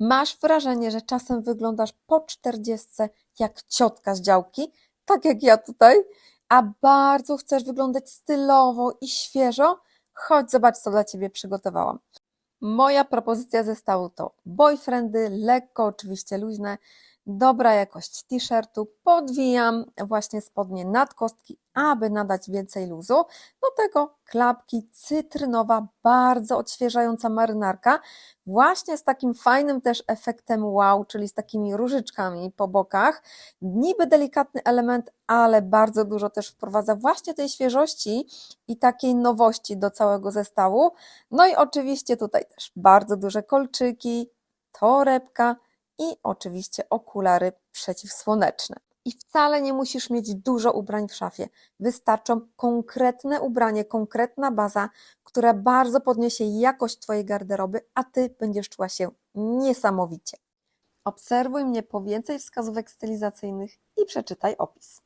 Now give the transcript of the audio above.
Masz wrażenie, że czasem wyglądasz po czterdziestce jak ciotka z działki, tak jak ja tutaj, a bardzo chcesz wyglądać stylowo i świeżo? Chodź, zobacz, co dla Ciebie przygotowałam. Moja propozycja zestawu to boyfriendy, lekko, oczywiście luźne, dobra jakość t-shirtu. Podwijam właśnie spodnie nad kostki, aby nadać więcej luzu. Do tego klapki, cytrynowa, bardzo odświeżająca marynarka, właśnie z takim fajnym też efektem wow, czyli z takimi różyczkami po bokach. Niby delikatny element, ale bardzo dużo też wprowadza właśnie tej świeżości i takiej nowości do całego zestawu. No i oczywiście tutaj też bardzo duże kolczyki, torebka i oczywiście okulary przeciwsłoneczne. I wcale nie musisz mieć dużo ubrań w szafie. Wystarczą konkretne ubranie, konkretna baza, która bardzo podniesie jakość Twojej garderoby, a Ty będziesz czuła się niesamowicie. Obserwuj mnie po więcej wskazówek stylizacyjnych i przeczytaj opis.